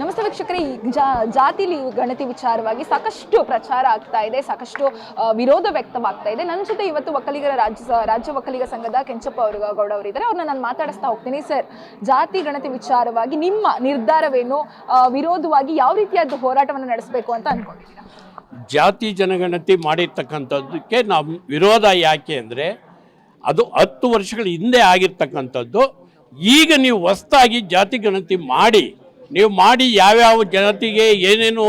ನಮಸ್ತೆ ವೀಕ್ಷಕರೇ. ಈ ಜಾ- ಜಾತಿ ಗಣತಿ ವಿಚಾರವಾಗಿ ಸಾಕಷ್ಟು ಪ್ರಚಾರ ಆಗ್ತಾ ಇದೆ, ಸಾಕಷ್ಟು ವಿರೋಧ ವ್ಯಕ್ತವಾಗ್ತಾ ಇದೆ. ನನ್ನ ಜೊತೆ ಇವತ್ತು ಒಕ್ಕಲಿಗರ ರಾಜ್ಯ ರಾಜ್ಯ ಒಕ್ಕಲಿಗ ಸಂಘದ ಕೆಂಚಪ್ಪ ಅವರು ಗೌಡ ಅವರು ಇದ್ದಾರೆ ಅವ್ರನ್ನ ನಾನು ಮಾತಾಡಿಸ್ತಾ ಹೋಗ್ತೀನಿ. ಸರ್, ಜಾತಿ ಗಣತಿ ವಿಚಾರವಾಗಿ ನಿಮ್ಮ ನಿರ್ಧಾರವೇನು? ವಿರೋಧವಾಗಿ ಯಾವ ರೀತಿಯಾದ ಹೋರಾಟವನ್ನು ನಡೆಸಬೇಕು ಅಂತ ಅನ್ಕೊಂಡಿದ್ದೀರಾ? ಜಾತಿ ಜನಗಣತಿ ಮಾಡಿರ್ತಕ್ಕಂಥದ್ದಕ್ಕೆ ನಾವು ವಿರೋಧ ಯಾಕೆ ಅಂದರೆ, ಅದು ಹತ್ತು ವರ್ಷಗಳ ಹಿಂದೆ ಆಗಿರ್ತಕ್ಕಂಥದ್ದು. ಈಗ ನೀವು ಹೊಸ್ತಾಗಿ ಜಾತಿ ಗಣತಿ ಮಾಡಿ ನೀವು ಮಾಡಿ ಯಾವ್ಯಾವ ಜನತೆಗೆ ಏನೇನು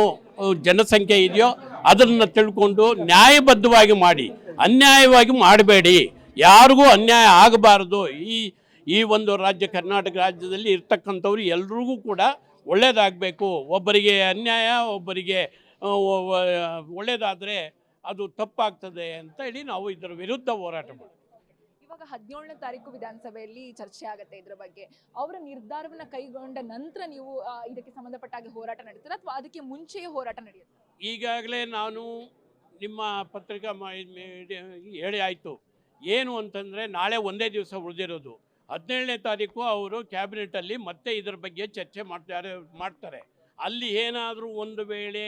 ಜನಸಂಖ್ಯೆ ಇದೆಯೋ ಅದನ್ನು ತಿಳ್ಕೊಂಡು ನ್ಯಾಯಬದ್ಧವಾಗಿ ಮಾಡಿ, ಅನ್ಯಾಯವಾಗಿ ಮಾಡಬೇಡಿ. ಯಾರಿಗೂ ಅನ್ಯಾಯ ಆಗಬಾರದು. ಈ ಈ ಒಂದು ರಾಜ್ಯ ಕರ್ನಾಟಕ ರಾಜ್ಯದಲ್ಲಿ ಇರ್ತಕ್ಕಂಥವ್ರು ಎಲ್ರಿಗೂ ಕೂಡ ಒಳ್ಳೆಯದಾಗಬೇಕು ಒಬ್ಬರಿಗೆ ಅನ್ಯಾಯ, ಒಬ್ಬರಿಗೆ ಒಳ್ಳೆಯದಾದರೆ ಅದು ತಪ್ಪಾಗ್ತದೆ ಅಂತ ಹೇಳಿ ನಾವು ಇದರ ವಿರುದ್ಧ ಹೋರಾಟ ಮಾಡ್ತೀವಿ ಇವಾಗ ಹದಿನೇಳನೇ ತಾರೀಕು ವಿಧಾನಸಭೆಯಲ್ಲಿ ಚರ್ಚೆ ಆಗುತ್ತೆ ಇದ್ರ ಬಗ್ಗೆ. ಅವರ ನಿರ್ಧಾರವನ್ನ ಕೈಗೊಂಡ ನಂತರ ನೀವು ಇದಕ್ಕೆ ಸಂಬಂಧಪಟ್ಟ ಹಾಗೆ ಹೋರಾಟ ನಡೆಸ್ತೀರಾ ಅಥವಾ ಅದಕ್ಕೆ ಮುಂಚೆಯೇ ಹೋರಾಟ ನಡೆಯುತ್ತೆ? ಈಗಾಗಲೇ ನಾನು ನಿಮ್ಮ ಪತ್ರಿಕಾ ಹೇಳಿ ಆಯಿತು. ಏನು ಅಂತಂದರೆ ನಾಳೆ ಒಂದೇ ದಿವಸ ಉಳಿದಿರೋದು. ಹದಿನೇಳನೇ ತಾರೀಕು ಅವರು ಕ್ಯಾಬಿನೆಟಲ್ಲಿ ಮತ್ತೆ ಇದರ ಬಗ್ಗೆ ಚರ್ಚೆ ಮಾಡ್ತಾರೆ ಮಾಡ್ತಾರೆ. ಅಲ್ಲಿ ಏನಾದರೂ ಒಂದು ವೇಳೆ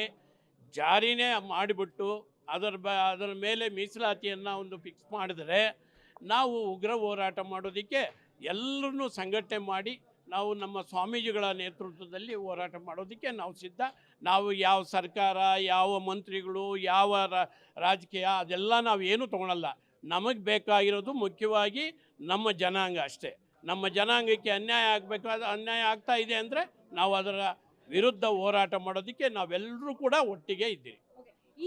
ಜಾರಿನೇ ಮಾಡಿಬಿಟ್ಟು ಅದರ ಬ, ಅದರ ಮೇಲೆ ಮೀಸಲಾತಿಯನ್ನು ಒಂದು ಫಿಕ್ಸ್ ಮಾಡಿದರೆ ನಾವು ಉಗ್ರ ಹೋರಾಟ ಮಾಡೋದಕ್ಕೆ ಎಲ್ಲರನ್ನೂ ಸಂಘಟನೆ ಮಾಡಿ ನಾವು ನಮ್ಮ ಸ್ವಾಮೀಜಿಗಳ ನೇತೃತ್ವದಲ್ಲಿ ಹೋರಾಟ ಮಾಡೋದಕ್ಕೆ ನಾವು ಸಿದ್ಧ. ನಾವು ಯಾವ ಸರ್ಕಾರ, ಯಾವ ಮಂತ್ರಿಗಳು, ಯಾವ ರಾಜಕೀಯ ಅದೆಲ್ಲ ನಾವು ಏನು ತೊಗೊಳಲ್ಲ. ನಮಗೆ ಬೇಕಾಗಿರೋದು ಮುಖ್ಯವಾಗಿ ನಮ್ಮ ಜನಾಂಗ ಅಷ್ಟೇ. ನಮ್ಮ ಜನಾಂಗಕ್ಕೆ ಅನ್ಯಾಯ ಆಗಬೇಕಾದ ಅನ್ಯಾಯ ಆಗ್ತಾ ಇದೆ ಅಂದರೆ ನಾವು ಅದರ ವಿರುದ್ಧ ಹೋರಾಟ ಮಾಡೋದಕ್ಕೆ ನಾವೆಲ್ಲರೂ ಕೂಡ ಒಟ್ಟಿಗೆ ಇದ್ದೀವಿ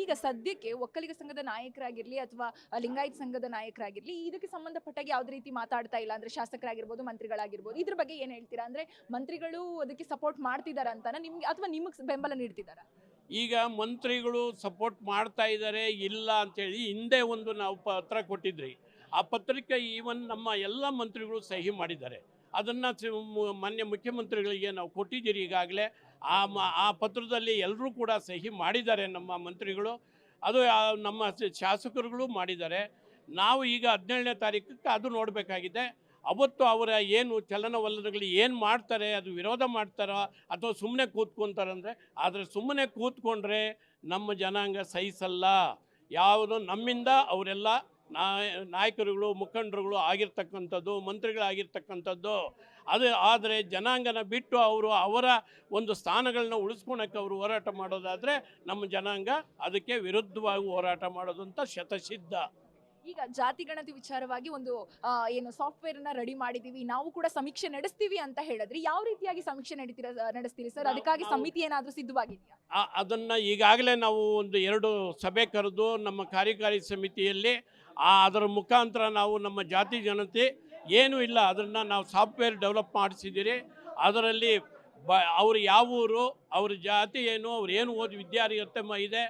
ಈಗ ಸದ್ಯಕ್ಕೆ ಒಕ್ಕಲಿಗ ಸಂಘದ ನಾಯಕರಾಗಿರ್ಲಿ ಅಥವಾ ಲಿಂಗಾಯತ್ ಸಂಘದ ನಾಯಕರಾಗಿರ್ಲಿ, ಇದಕ್ಕೆ ಸಂಬಂಧಪಟ್ಟಾಗಿ ಯಾವುದೇ ರೀತಿ ಮಾತಾಡ್ತಾ ಇಲ್ಲ? ಅಂದ್ರೆ ಶಾಸಕರಾಗಿರ್ಬೋದು, ಮಂತ್ರಿಗಳಾಗಿರ್ಬೋದು, ಇದ್ರ ಬಗ್ಗೆ ಏನ್ ಹೇಳ್ತೀರಾ? ಅಂದ್ರೆ ಮಂತ್ರಿಗಳು ಅದಕ್ಕೆ ಸಪೋರ್ಟ್ ಮಾಡ್ತಿದಾರ ಅಂತಾನ ನಿಮ್ಗೆ, ಅಥವಾ ನಿಮಗೆ ಬೆಂಬಲ ನೀಡ್ತಿದಾರ? ಈಗ ಮಂತ್ರಿಗಳು ಸಪೋರ್ಟ್ ಮಾಡ್ತಾ ಇದ್ದಾರೆ ಇಲ್ಲ ಅಂತೇಳಿ ಹಿಂದೆ ಒಂದು ನಾವು ಪತ್ರ ಕೊಟ್ಟಿದ್ರಿ. ಆ ಪತ್ರಕ್ಕೆ ಈವನ್ ನಮ್ಮ ಎಲ್ಲ ಮಂತ್ರಿಗಳು ಸಹಿ ಮಾಡಿದ್ದಾರೆ. ಅದನ್ನು ಮಾನ್ಯ ಮುಖ್ಯಮಂತ್ರಿಗಳಿಗೆ ನಾವು ಕೊಟ್ಟಿದ್ದೀರಿ ಈಗಾಗಲೇ. ಆ ಮ, ಆ ಪತ್ರದಲ್ಲಿ ಎಲ್ಲರೂ ಕೂಡ ಸಹಿ ಮಾಡಿದ್ದಾರೆ ನಮ್ಮ ಮಂತ್ರಿಗಳು. ಅದು ನಮ್ಮ ಶಾಸಕರುಗಳು ಮಾಡಿದ್ದಾರೆ. ನಾವು ಈಗ ಹದಿನೇಳನೇ ತಾರೀಕಕ್ಕೆ ಅದು ನೋಡಬೇಕಾಗಿದೆ. ಅವತ್ತು ಅವರ ಏನು ಚಲನವಲನಗಳು ಏನು ಮಾಡ್ತಾರೆ, ಅದು ವಿರೋಧ ಮಾಡ್ತಾರೋ ಅಥವಾ ಸುಮ್ಮನೆ ಕೂತ್ಕೊಂತಾರಂದರೆ, ಆದರೆ ಸುಮ್ಮನೆ ಕೂತ್ಕೊಂಡ್ರೆ ನಮ್ಮ ಜನಾಂಗ ಸಹಿಸಲ್ಲ. ಯಾವುದು ನಮ್ಮಿಂದ, ಅವರೆಲ್ಲ ನಾಯ, ನಾಯಕರುಗಳು, ಮುಖಂಡರುಗಳು ಆಗಿರ್ತಕ್ಕಂಥದ್ದು, ಮಂತ್ರಿಗಳಾಗಿರ್ತಕ್ಕಂಥದ್ದು. ಅದು, ಆದರೆ ಜನಾಂಗನ ಬಿಟ್ಟು ಅವರು ಅವರ ಒಂದು ಸ್ಥಾನಗಳನ್ನ ಉಳಿಸ್ಕೊಳಕ್ಕೆ ಅವರು ಹೋರಾಟ ಮಾಡೋದಾದರೆ ನಮ್ಮ ಜನಾಂಗ ಅದಕ್ಕೆ ವಿರುದ್ಧವಾಗಿ ಹೋರಾಟ ಮಾಡೋದು ಅಂತ ಶತಸಿದ್ಧ. ಈಗ ಜಾತಿ ಗಣತಿ ವಿಚಾರವಾಗಿ ಒಂದು ಆ, ಏನು ಸಾಫ್ಟ್ವೇರ್ ಅನ್ನ ರೆಡಿ ಮಾಡಿದೀವಿ ನಾವು ಕೂಡ ಸಮೀಕ್ಷೆ ನಡೆಸ್ತೀವಿ ಅಂತ ಹೇಳಿದ್ರಿ ಯಾವ ರೀತಿಯಾಗಿ ಸಮೀಕ್ಷೆ ನಡೀತೀರ ನಡೆಸ್ತೀರಿ ಸರ್? ಅದಕ್ಕಾಗಿ ಸಮಿತಿ ಏನಾದರೂ ಸಿದ್ಧವಾಗಿದೆಯಾ? ಅದನ್ನ ಅದನ್ನು ಈಗಾಗಲೇ ನಾವು ಒಂದು ಎರಡು ಸಭೆ ಕರೆದು ನಮ್ಮ ಕಾರ್ಯಕಾರಿ ಸಮಿತಿಯಲ್ಲಿ ಆ ಅದರ ಮುಖಾಂತರ ನಾವು ನಮ್ಮ ಜಾತಿ ಜನತೆ ಏನೂ ಇಲ್ಲ ಅದನ್ನು ನಾವು ಸಾಫ್ಟ್ವೇರ್ ಡೆವಲಪ್ ಮಾಡಿಸಿದ್ದೀರಿ. ಅದರಲ್ಲಿ ಬ ಅವರು ಯಾವ ಊರು ಅವ್ರ ಜಾತಿ ಏನು ಅವ್ರು ಏನು ಓದಿ ವಿದ್ಯಾರ್ಥಿ ಇದೆ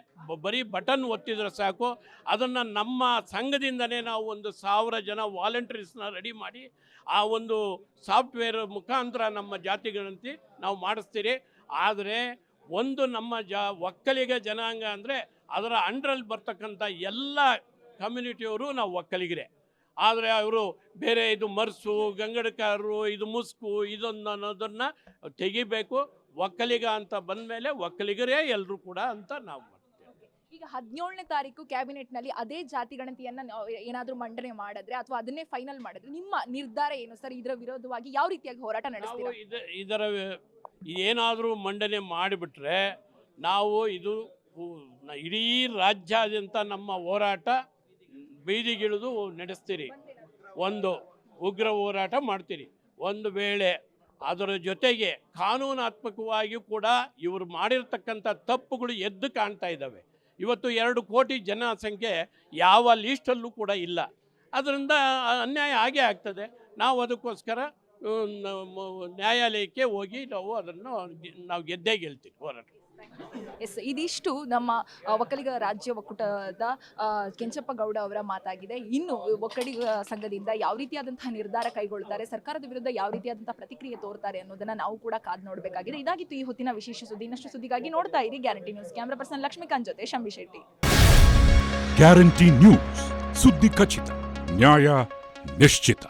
ಬರೀ ಬಟನ್ ಒತ್ತಿದ್ರೆ ಸಾಕು. ಅದನ್ನು ನಮ್ಮ ಸಂಘದಿಂದನೇ ನಾವು ಒಂದು ಸಾವಿರ ಜನ ವಾಲಂಟಿಯರ್ಸ್ನ ರೆಡಿ ಮಾಡಿ ಆ ಒಂದು ಸಾಫ್ಟ್ವೇರ್ ಮುಖಾಂತರ ನಮ್ಮ ಜಾತಿಗಳಂತೆ ನಾವು ಮಾಡಿಸ್ತೀರಿ. ಆದರೆ ಒಂದು ನಮ್ಮ ಜ, ಒಕ್ಕಲಿಗ ಜನಾಂಗ ಅಂದರೆ ಅದರ ಅಂಡ್ರಲ್ಲಿ ಬರ್ತಕ್ಕಂಥ ಎಲ್ಲ ಕಮ್ಯುನಿಟಿಯವರು ನಾವು ಒಕ್ಕಲಿಗರೇ. ಆದರೆ ಅವರು ಬೇರೆ ಇದು ಮರ್ಸು ಗಂಗಡಕಾರರು ಇದು ಮುಸ್ಕು, ಇದೊಂದು ಅನ್ನೋದನ್ನು ತೆಗಿಬೇಕು. ಒಕ್ಕಲಿಗ ಅಂತ ಬಂದಮೇಲೆ ಒಕ್ಕಲಿಗರೇ ಎಲ್ಲರೂ ಕೂಡ ಅಂತ ನಾವು ಈಗ ಹದಿನೇಳನೇ ತಾರೀಕು ಕ್ಯಾಬಿನೆಟ್ನಲ್ಲಿ ಅದೇ ಜಾತಿ ಗಣತಿಯನ್ನ ಏನಾದರೂ ಮಂಡನೆ ಮಾಡಿದ್ರೆ ಅಥವಾ ಅದನ್ನೇ ಫೈನಲ್ ಮಾಡಿದ್ರೆ ನಿಮ್ಮ ನಿರ್ಧಾರ ಏನು? ಸರ್ ಇದರ ವಿರೋಧವಾಗಿ ಯಾವ ರೀತಿಯಾಗಿ ಹೋರಾಟ ಇದು ಇದರ ಏನಾದರೂ ಮಂಡನೆ ಮಾಡಿಬಿಟ್ರೆ ನಾವು ಇದು ಇಡೀ ರಾಜ್ಯಾದ್ಯಂತ ನಮ್ಮ ಹೋರಾಟ ಬೀದಿಗಿಳಿದು ನಡೆಸ್ತೀರಿ. ಒಂದು ಉಗ್ರ ಹೋರಾಟ ಮಾಡ್ತೀರಿ. ಒಂದು ವೇಳೆ ಅದರ ಜೊತೆಗೆ ಕಾನೂನಾತ್ಮಕವಾಗಿಯೂ ಕೂಡ ಇವರು ಮಾಡಿರ್ತಕ್ಕಂಥ ತಪ್ಪುಗಳು ಎದ್ದು ಕಾಣ್ತಾ ಇದ್ದಾವೆ. ಇವತ್ತು ಎರಡು ಕೋಟಿ ಜನಸಂಖ್ಯೆ ಯಾವ ಲೀಸ್ಟಲ್ಲೂ ಕೂಡ ಇಲ್ಲ. ಅದರಿಂದ ಅನ್ಯಾಯ ಆಗೇ ಆಗ್ತದೆ. ನಾವು ಅದಕ್ಕೋಸ್ಕರ ನ್ಯಾಯಾಲಯಕ್ಕೆ ಹೋಗಿ ನಾವು ಅದನ್ನು ನಾವು ಗೆದ್ದೇ ಗೆಲ್ತೀವಿ ಹೋರಾಟ ಎಸ್ ಇದಿಷ್ಟು ನಮ್ಮ ಒಕ್ಕಲಿಗ ರಾಜ್ಯ ಒಕ್ಕೂಟದ ಕೆಂಚಪ್ಪ ಗೌಡ ಅವರ ಮಾತಾಗಿದೆ. ಇನ್ನು ಒಕ್ಕಲಿಗ ಸಂಘದಿಂದ ಯಾವ ರೀತಿಯಾದಂತಹ ನಿರ್ಧಾರ ಕೈಗೊಳ್ತಾರೆ, ಸರ್ಕಾರದ ವಿರುದ್ಧ ಯಾವ ರೀತಿಯಾದಂತಹ ಪ್ರತಿಕ್ರಿಯೆ ತೋರ್ತಾರೆ ಅನ್ನೋದನ್ನ ನಾವು ಕೂಡ ಕಾದ್ ನೋಡಬೇಕಾಗಿದೆ. ಇದಾಗಿತ್ತು ಈ ಹೊತ್ತಿನ ವಿಶೇಷ ಸುದ್ದಿ. ಇನ್ನಷ್ಟು ಸುದ್ದಿಗಾಗಿ ನೋಡ್ತಾ ಇರಿ. Guarantee news. Camera person Lakshmikant ಜೊತೆ ಶಂಭಿ ಶೆಟ್ಟಿ. Guarantee news. ಸುದ್ದಿ ಖಚಿತ. ನ್ಯಾಯ ನಿಶ್ಚಿತ.